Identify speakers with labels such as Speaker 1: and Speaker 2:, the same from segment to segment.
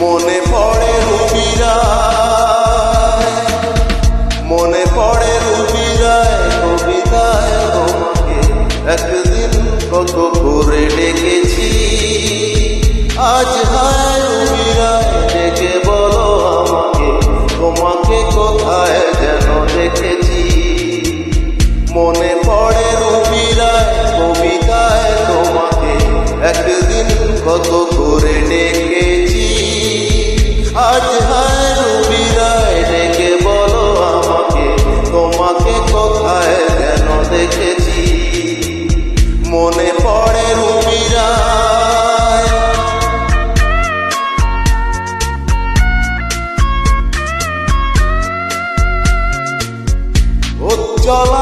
Speaker 1: মনে পড়ে রুবিরায়, মনে পড়ে রুবিরায়, কবিতায় তোমাকে একদিন কত করে ডেকেছি। আজ হায় রুবিরায় কত করে ডেকেছি। আজ হায় ডেকে বলো আমাকে, তোমাকে কোথায় যেন দেখেছি। মনে পড়ে রুমিরা উজ্জ্বল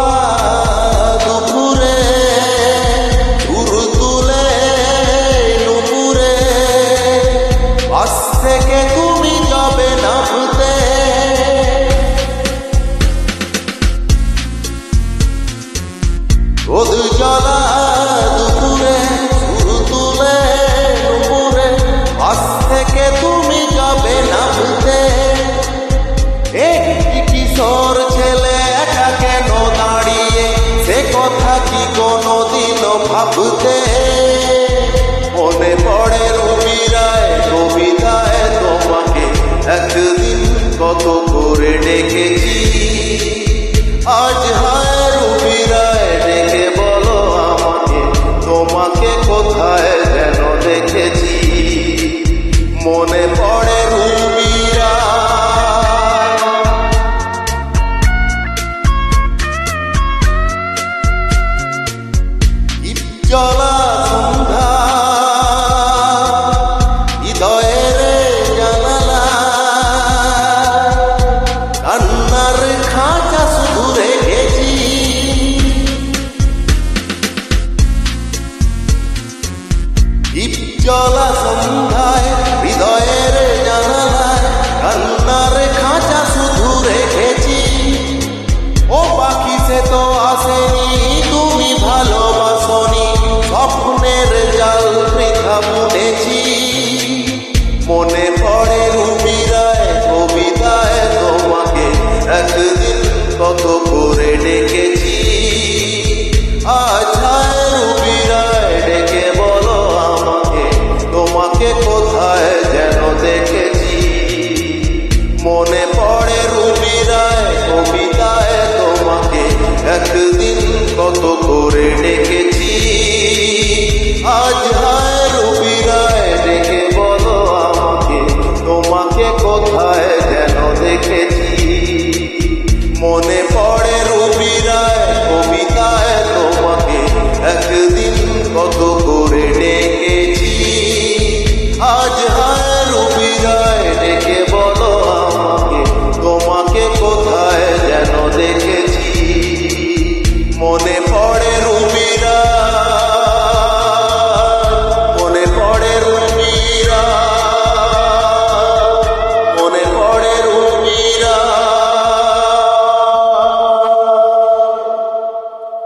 Speaker 1: ডেকেছি আজ হয় Keep your life alive. মনে